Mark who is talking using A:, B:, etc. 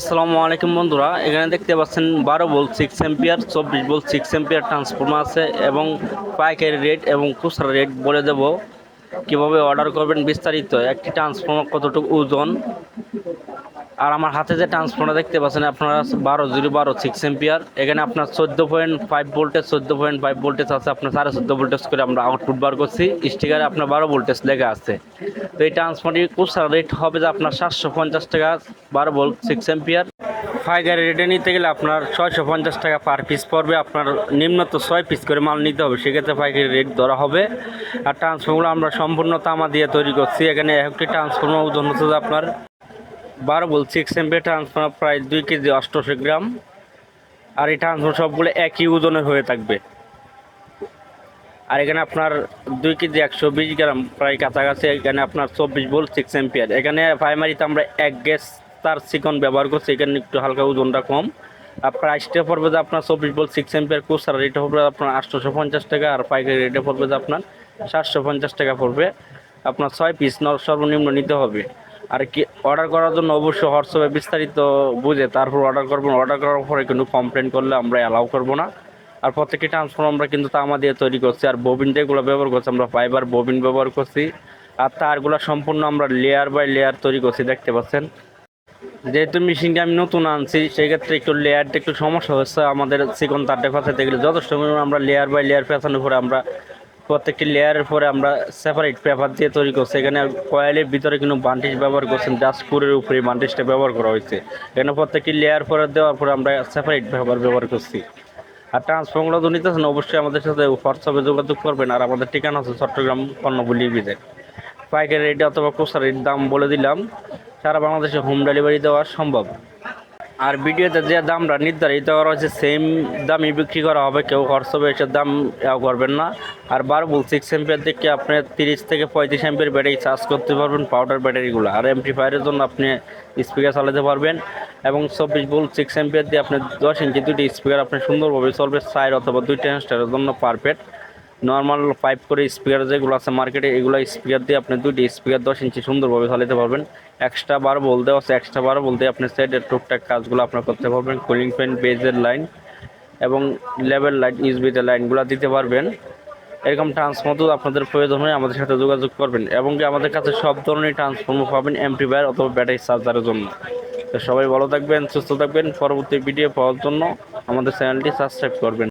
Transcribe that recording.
A: আসসালামু আলাইকুম বন্ধুরা, এখানে দেখতে পাচ্ছেন বারো বল সিক্স এম্পিয়ার চব্বিশ বল সিক্স এম্পিয়ার ট্রান্সফর্মার আছে এবং পাইকারি রেট এবং খুচরা রেট বলে দেব। কীভাবে অর্ডার করবেন বিস্তারিত? একটি ট্রান্সফর্মার কতটুকু ওজন? আর আমার হাতে যে ট্রান্সফর্মার দেখতে পাচ্ছেন, আপনারা বারো জিরো বারো সিক্স এম্পিয়ার এখানে আপনার চোদ্দ পয়েন্ট ফাইভ ভোল্টেজ চোদ্দ পয়েন্ট ফাইভ ভোল্টেজ আছে, আপনার সাড়ে চোদ্দ ভোল্টেজ করে আমরা আউটপুট বার করছি। স্টিকারে আপনার বারো ভোল্টেজ লেগে আছে। তো এই ট্রান্সফর্মারটি খুচরা রেট হবে যে আপনার সাতশো পঞ্চাশ টাকা, বারো ভোল্ট সিক্স এম্পিয়ার ফাইগারি রেটে নিতে গেলে আপনার ছয়শো পঞ্চাশ টাকা পার পিস পড়বে। আপনার নিম্নত ছয় পিস করে মাল নিতে হবে, সেক্ষেত্রে পাইকারি রেট ধরা হবে। আর ট্রান্সফর্মার আমরা সম্পূর্ণ তামা দিয়ে তৈরি করছি। এখানে একটি ট্রান্সফর্মার ওজন হচ্ছে আপনার বারো ভোল্ট সিক্স এমপি ট্রান্সফর্মার প্রায় দুই কেজি অষ্টশো গ্রাম। আর এই ট্রান্সফর্মার সবগুলো একই ওজনের হয়ে থাকবে। আর এখানে আপনার দুই কেজি একশো বিশ গ্রাম প্রায় কাছাকাছি। এখানে আপনার চব্বিশ ভোল্ট সিক্স এম্পিয়ার এখানে প্রাইমারিতে আমরা এক গ্যাস তার চিকন ব্যবহার করছি এখানে একটু হালকা ওজনটা কম। আর প্রাইসটা পড়বে যে আপনার চব্বিশ ভোল্ট সিক্স এম্পিয়ার কোর্সার রেটে পড়বে আপনার আটশোশো পঞ্চাশ টাকা, আর পাইকারি রেটে পড়বে যে আপনার সাতশো পঞ্চাশ টাকা পড়বে। আপনার ছয় পিস সর্বনিম্ন নিতে হবে। আর কি অর্ডার করার জন্য অবশ্যই হোয়াটসঅ্যাপে বিস্তারিত বুঝে তারপর অর্ডার করবেন অর্ডার করার পরে কিন্তু কমপ্লেন করলে আমরা অ্যালাউ করব না। আর প্রত্যেকটি ট্রান্সফর্ম আমরা কিন্তু তামা দিয়ে তৈরি করছি। আর ববিন যেগুলো ব্যবহার করছি, আমরা ফাইবার ববিন ব্যবহার করছি। আর তারগুলো সম্পূর্ণ আমরা লেয়ার বাই লেয়ার তৈরি করছি, দেখতে পাচ্ছেন। যেহেতু মেশিনটা আমি নতুন আনছি সেই ক্ষেত্রে একটু লেয়ারটা একটু সমস্যা হচ্ছে। আমাদের চিকন তারটা ফেসাতে গেলে যথেষ্ট পরিমাণে আমরা লেয়ার বাই লেয়ার ফেসানোর পরে আমরা প্রত্যেকটি লেয়ারের পরে আমরা সেপারেট পেপার দিয়ে তৈরি করছি। এখানে কয়েলের ভিতরে কিন্তু বান্টিশ ব্যবহার করছেন জাস্ট কুরের উপরে বান্টিশটা ব্যবহার করা হয়েছে। এখানে প্রত্যেকটি লেয়ার পরে দেওয়ার পরে আমরা সেপারেট পেপার ব্যবহার করছি। আর ট্রান্সফর্মগুলো তো নিতেছেন, অবশ্যই আমাদের সাথে হোয়াটসঅ্যাপে যোগাযোগ করবেন। আর আমাদের ঠিকানা আছে চট্টগ্রাম পণ্যবলী বিজে পাইকারি রেট অথবা কোসার রেট দাম বলে দিলাম। সারা বাংলাদেশে হোম ডেলিভারি দেওয়া সম্ভব। আর ভিডিওতে যে দামটা নির্ধারিত করা হয়েছে সেম দামই বিক্রি করা হবে। কেউ হোয়াটসঅ্যাপে এসে দাম এও করবেন না। আর বারবুল সিক্স এম্পিয়ার দিকে আপনি তিরিশ থেকে পঁয়ত্রিশ এম্পিয়ার ব্যাটারি চার্জ করতে পারবেন পাউডার ব্যাটারিগুলো আর এমপ্লিফায়ারের জন্য আপনি স্পিকার চালাতে পারবেন। এবং চব্বিশ ভোল্ট সিক্স এম্পিয়ার দিয়ে আপনি দশ ইঞ্চি দুটি স্পিকার আপনি সুন্দরভাবে চলবে সাইড অথবা দুই ট্রান্সটারের জন্য পারফেক্ট নর্মাল পাইপ করে স্পিকার যেগুলো আছে মার্কেটে এগুলো স্পিকার দিয়ে আপনি দুইটি স্পিকার দশ ইঞ্চি সুন্দরভাবে চালাতে পারবেন। এক্সট্রা বার বলতে আছে এক্সট্রা বার বলতে আপনি সাইডের টুকটাক কাজগুলো আপনার করতে পারবেন। কুলিং ফ্যান বেজের লাইন এবং লেভেল লাইট ইউজবিতে লাইনগুলো দিতে পারবেন। এরকম ট্রান্সফর্মার আপনাদের প্রয়োজন হয়, আমাদের সাথে যোগাযোগ করবেন এবং কি আমাদের কাছে সব ধরনের ট্রান্সফর্মার পাবেন এমপ্লিফায়ার অথবা ব্যাটারি চার্জারের জন্য। তো সবাই ভালো থাকবেন, সুস্থ থাকবেন। পরবর্তী ভিডিও পাওয়ার জন্য আমাদের চ্যানেলটি সাবস্ক্রাইব করবেন।